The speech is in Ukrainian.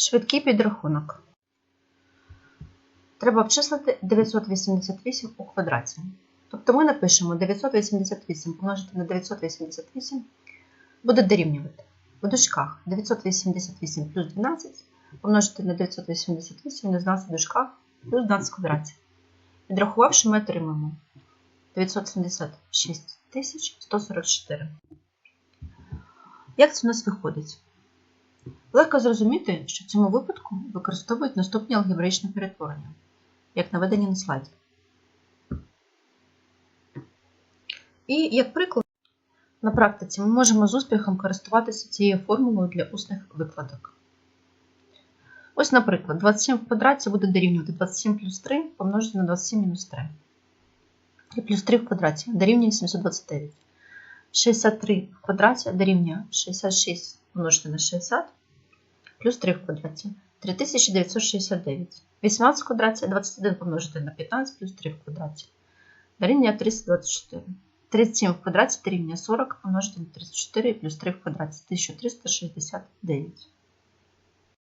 Швидкий підрахунок. Треба обчислити 988 у квадраті. Тобто ми напишемо 988 помножити на 988 буде дорівнювати. У дужках 988 плюс 12 помножити на 988 на 12 в дужках плюс 12 в квадраті. Підрахувавши, ми отримаємо 976 144. Як це у нас виходить? Легко зрозуміти, що в цьому випадку використовують наступні алгебраїчні перетворення, як наведені на слайді. І як приклад, на практиці ми можемо з успіхом користуватися цією формулою для усних викладок. Ось, наприклад, 27 в квадраті буде дорівнювати 27 плюс 3 помножити на 27 мінус 3. І плюс 3 в квадраті дорівнює 729. 63 в квадраті дорівнює 66 помножити на 60 плюс 3 в квадраті 3969. 18 в квадраті 21 помножити на 15 плюс 3 в квадраті дорівнює 324. 37 в квадраті дорівнює 40 помножити на 34 плюс 3 в квадраті 1369.